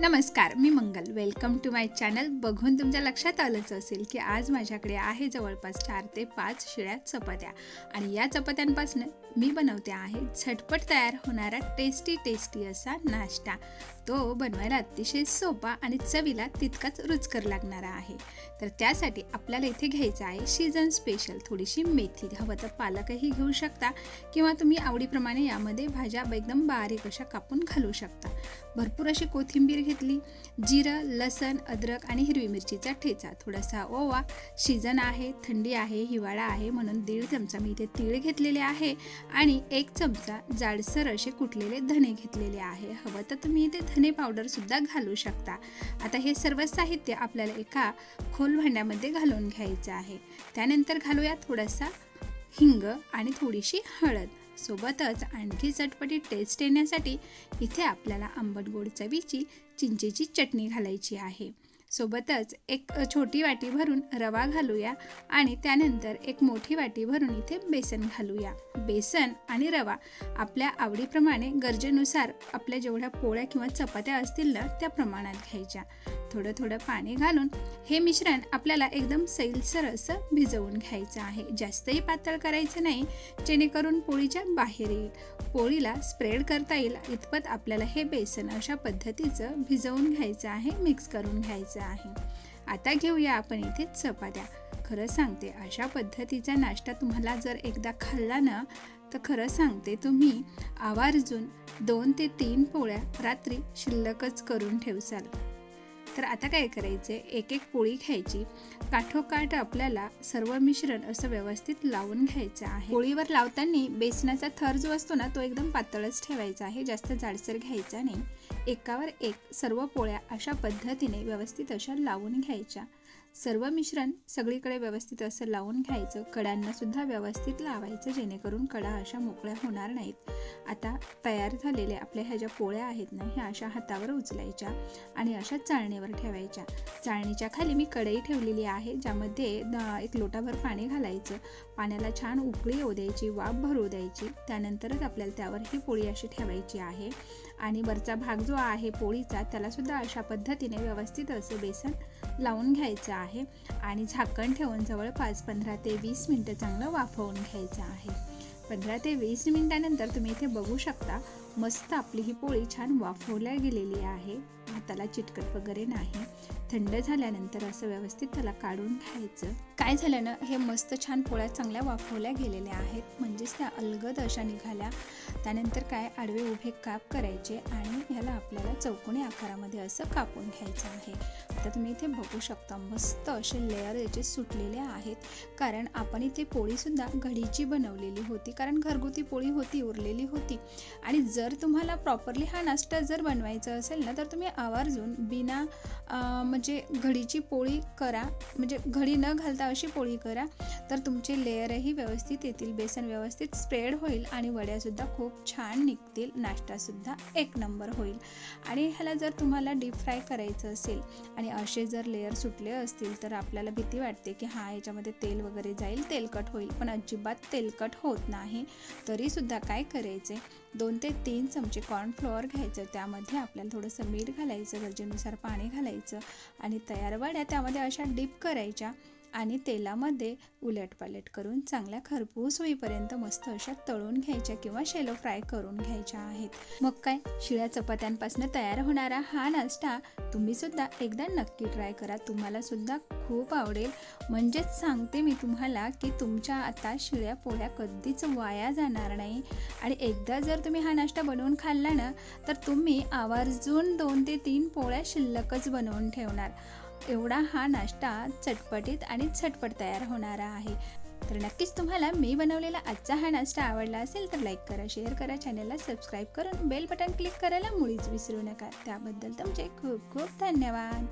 नमस्कार मी Mangal. Welcome to my channel बघून तुमच्या लक्षात आलंच असेल की आज माझ्याकडे आहे जवळपास चार ते पाच शिळ्या चपात्या. आणि या चपात्यांपासून मी बनवते आहे झटपट तयार होणारा टेस्टी टेस्टी असा नाश्ता. तो बनवायला अतिशय सोपा आणि चवीला तितकाच रुचकर लागणारा आहे. तर त्यासाठी आपल्याला इथे घ्यायचं आहे सीझन स्पेशल थोडीशी मेथी हवं तर पालकही घेऊ शकता किंवा तुम्ही आवडीप्रमाणे यामध्ये भाज्या एकदम बारीक अशा कापून घालू शकता. भरपूर अशी कोथिंबीर घेतली. जिरं लसण अद्रक आणि हिरवी मिरचीचा ठेचा. थोडासा ओवा. सीझन आहे थंडी आहे हिवाळा आहे म्हणून दीड चमचा मी इथे तीळ घेतलेले आहे आणि एक चमचा जाडसर असे कुटलेले धने घेतलेले आहे. हवं तर तुम्ही इथे धने पावडरसुद्धा घालू शकता. आता हे सर्व साहित्य आपल्याला एका खोल भांड्यामध्ये घालून घ्यायचं आहे. त्यानंतर घालूया थोडासा हिंग आणि थोडीशी हळद. सोबतच आणखी चटपटी टेस्ट येण्यासाठी इथे आपल्याला आंबट गोड चवीची चिंचेची चटणी घालायची आहे. सोबतच एक छोटी वाटी भरून रवा घालूया आणि त्यानंतर एक मोठी वाटी भरून इथे बेसन घालूया. बेसन आणि रवा आपल्या आवडीप्रमाणे गरजेनुसार आपल्या जेवढ्या पोळ्या किंवा चपात्या असतील ना त्या प्रमाणात घ्यायच्या. थोडं थोडं पाणी घालून हे मिश्रण आपल्याला एकदम सैलसर असं भिजवून घ्यायचं आहे. जास्तही पातळ करायचं नाही जेणेकरून पोळीच्या बाहेर येईल. पोळीला स्प्रेड करता येईल इतपत आपल्याला हे बेसन अशा पद्धतीचं भिजवून घ्यायचं आहे मिक्स करून घ्यायचं आहे. आता घेऊया आपण इथे चपात्या. खरं सांगते अशा पद्धतीचा नाश्ता तुम्हाला जर एकदा खाल्ला ना तर खरं सांगते तुम्ही आवर्जून दोन ते तीन पोळ्या रात्री शिल्लकच करून ठेवसाल. तर आता काय करायचं? एक एक पोळी घ्यायची. काठोकाठ आपल्याला सर्व मिश्रण असं व्यवस्थित लावून घ्यायचं आहे. पोळीवर लावताना बेसनाचा थर जो असतो ना तो एकदम पातळच ठेवायचा आहे. जास्त जाडसर घ्यायचा नाही. एकावर एक सर्व पोळ्या अशा पद्धतीने व्यवस्थित अशा लावून घ्यायच्या. सर्व मिश्रण सगळीकडे व्यवस्थित असं लावून घ्यायचं. कडांना सुद्धा व्यवस्थित लावायचं जेणेकरून कडा अशा मोकळ्या होणार नाहीत. आता तयार झालेल्या आपल्या ह्या ज्या पोळ्या आहेत ना ह्या अशा हातावर उचलायच्या आणि अशा चाळणीवर ठेवायच्या. चाळणीच्या खाली मी कढई ठेवलेली आहे ज्यामध्ये एक लोटाभर पाणी घालायचं. पाण्याला छान उकळी येऊ द्यायची वाफ भरू द्यायची. त्यानंतरच आपल्याला त्यावर ही पोळी अशी ठेवायची आहे. आणि वरचा भाग जो आहे पोळीचा त्यालासुद्धा अशा पद्धतीने व्यवस्थित असं बेसन लावून घ्यायचं आहे आणि झाकण ठेवून जवळपास पंधरा ते वीस मिनटं चांगलं वाफवून घ्यायचं आहे. पंधरा ते वीस मिनिटानंतर तुम्ही इथे बघू शकता मस्त आपली ही पोळी छान वाफवल्या गेलेली आहे. हाताला चिटकट वगैरे नाही. थंड झाल्यानंतर असं व्यवस्थित त्याला काढून घ्यायचं. काय झालं ना हे मस्त छान पोळ्या चांगल्या वाफवल्या गेलेल्या आहेत. म्हणजेच त्या अलगद अशा निघाल्या. त्यानंतर काय आडवे उभे काप करायचे आणि ह्याला आपल्याला चौकोनी आकारामध्ये असं कापून घ्यायचं आहे. आता तुम्ही इथे बघू शकता मस्त असे लेअर याचे सुटलेले आहेत. कारण आपण इथे पोळीसुद्धा घडीची बनवलेली होती. कारण घरगुती पोळी होती उरलेली होती. आणि जर तुम्हाला प्रॉपरली हा नाश्ता जर बनवायचा असेल ना तर तुम्ही आवर्जून बिना म्हणजे घडीची पोळी करा. म्हणजे घडी न घालता अशी पोळी करा. तर तुमचे लेअरही व्यवस्थित येतील बेसन व्यवस्थित स्प्रेड होईल आणि वड्यासुद्धा खूप छान निघतील. नाश्तासुद्धा एक नंबर होईल. आणि ह्याला जर तुम्हाला डीप फ्राय करायचं असेल आणि असे जर लेअर सुटले असतील तर आपल्याला भीती वाटते की हा याच्यामध्ये तेल वगैरे जाईल तेलकट होईल. पण अजिबात तेलकट होत नाही. तरीसुद्धा काय करायचे? दोन ते तीन चमचे कॉर्नफ्लॉवर घ्यायचं. त्यामध्ये आपल्याला थोडंसं मीठ घालायचं. गरजेनुसार पाणी घालायचं. आणि तयार वड्या त्यामध्ये अशा डीप करायच्या. आणि तेलामध्ये उलटपालट करून चांगल्या खरपूस होईपर्यंत मस्त अशा तळून घ्यायच्या किंवा शेलो फ्राय करून घ्यायच्या आहेत. मग काय? शिळ्या चपात्यांपासून तयार होणारा हा नाश्ता तुम्ही सुद्धा एकदा नक्की ट्राय करा. तुम्हाला सुद्धा खूप आवडेल. म्हणजेच सांगते मी तुम्हाला की तुमच्या आता शिळ्या पोळ्या कधीच वाया जाणार नाही. आणि एकदा जर तुम्ही हा नाश्ता बनवून खाल्ला ना तर तुम्ही आवर्जून दोन ते तीन पोळ्या शिल्लकच बनवून ठेवणार. एवढा हा नाश्ता चटपटीत आणि झटपट तयार होणारा आहे. तर नक्कीच तुम्हाला मी बनवलेला आजचा हा नाश्ता आवडला असेल तर लाईक करा शेअर करा चॅनलला सबस्क्राईब करून बेल बटन क्लिक करायला मुळीच विसरू नका. त्याबद्दल तुमचे खूप खूप धन्यवाद.